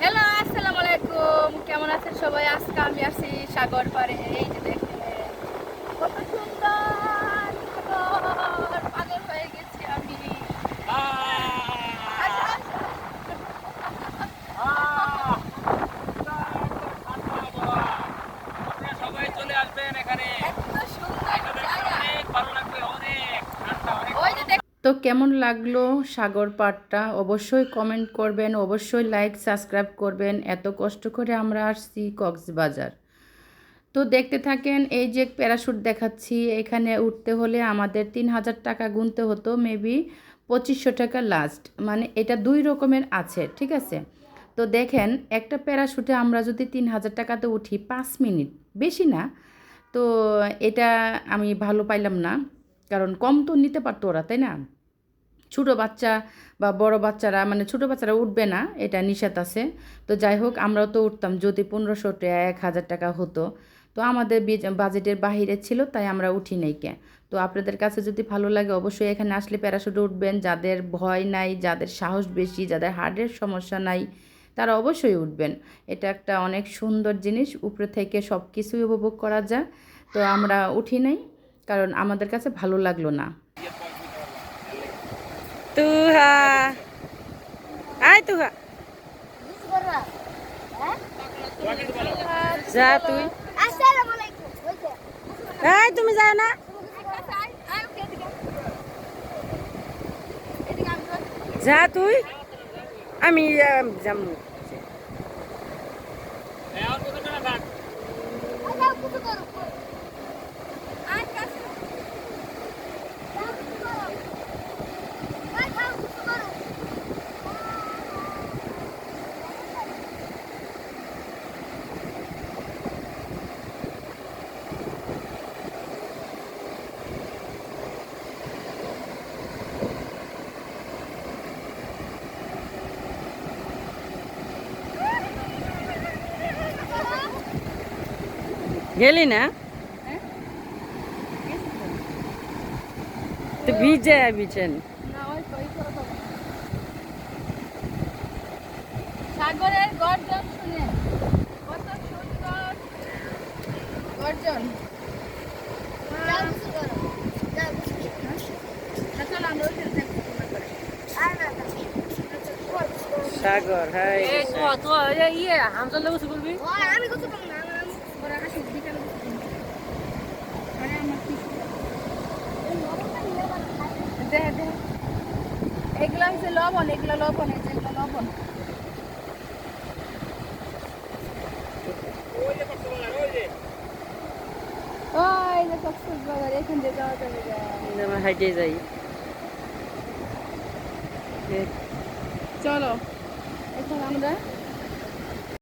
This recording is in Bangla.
হ্যালো আসসালামু আলাইকুম কেমন আছেন সবাই? আজকে আমি আসি সাগর পারে এই যে দেখেন কত সুন্দর সাগর পাগল হয়ে গেছি আমি আসো, আসো। আপনারা সবাই চলে আসবেন এখানে এত সুন্দর আপনাদের জায়গা। অনেক ভালো লাগবে অনেক ঠান্ডা অনেক ওই যে দেখ- তো কেমন লাগল সাগর পাড়টা? অবশ্যই কমেন্ট করবেন, অবশ্যই লাইক সাবস্ক্রাইব করবেন। এত কষ্ট করে আমরা আসছি কক্সবাজার। তো দেখতে থাকেন, এই যে প্যারাশুট দেখাচ্ছি, এখানে উঠতে হলে আমাদের তিন হাজার টাকা গুনতে হতো মেবি পঁচিশশো টাকা লাস্ট মানে এটা দুই রকমের আছে, ঠিক আছে? তো দেখেন, একটা প্যারাশুটে আমরা যদি তিন হাজার টাকাতে উঠি, পাঁচ মিনিট, বেশি না। তো এটা আমি ভালো পাইলাম না। কারণ কম তো নিতে পারতো ওরা, তাই না? ছোটো বাচ্চা বা বড় বাচ্চারা মানে ছোটো বাচ্চারা উঠবে না, এটা নিষেধ আছে। তো যাই হোক, আমরাও তো উঠতাম, যদি পনেরোশো টাকা, এক হাজার টাকা হতো। তো আমাদের বাজেটের বাহিরে ছিল, তাই আমরা উঠি নাই কে। তো আপনাদের কাছে যদি ভালো লাগে, অবশ্যই এখানে আসলে প্যারাশুটে উঠবেন। যাদের ভয় নাই, যাদের সাহস বেশি, যাদের হার্টের সমস্যা নাই, তারা অবশ্যই উঠবেন। এটা একটা অনেক সুন্দর জিনিস, উপরে থেকে সব কিছুই উপভোগ করা যায়। তো আমরা উঠি নাই। কারণ আমাদের কাছে ভালো লাগল না। তুহা। আয় তুহা। যা তুই। আসসালামু আলাইকুম ওই যে। এই তুমি যাও না আয়, আয়, যা তুই আমি আচ্ছা, কিছু করো। আয়, কাছে। যাও, কিছু করো। আয়, যাও, কিছু করো। গেলি না? তো ভিজে বিছেন না, ওই তো, ওই করো তো। সাগরের গর্জন শুনে। কত সুন্দর। গর্জন। চলো। সাগর হাই। ওই, আমি কিছু না, ওরা আসুক, বিকালে। আরে, আমার কিছু- দে, দে। এগুলো হচ্ছে লবণ এগুলো লবণ এই যে এগুলো লবণ ওই যে কক্সবাজার এখান দিয়ে যাওয়া যাবে। হাইটে যাই চলো এখন আমরা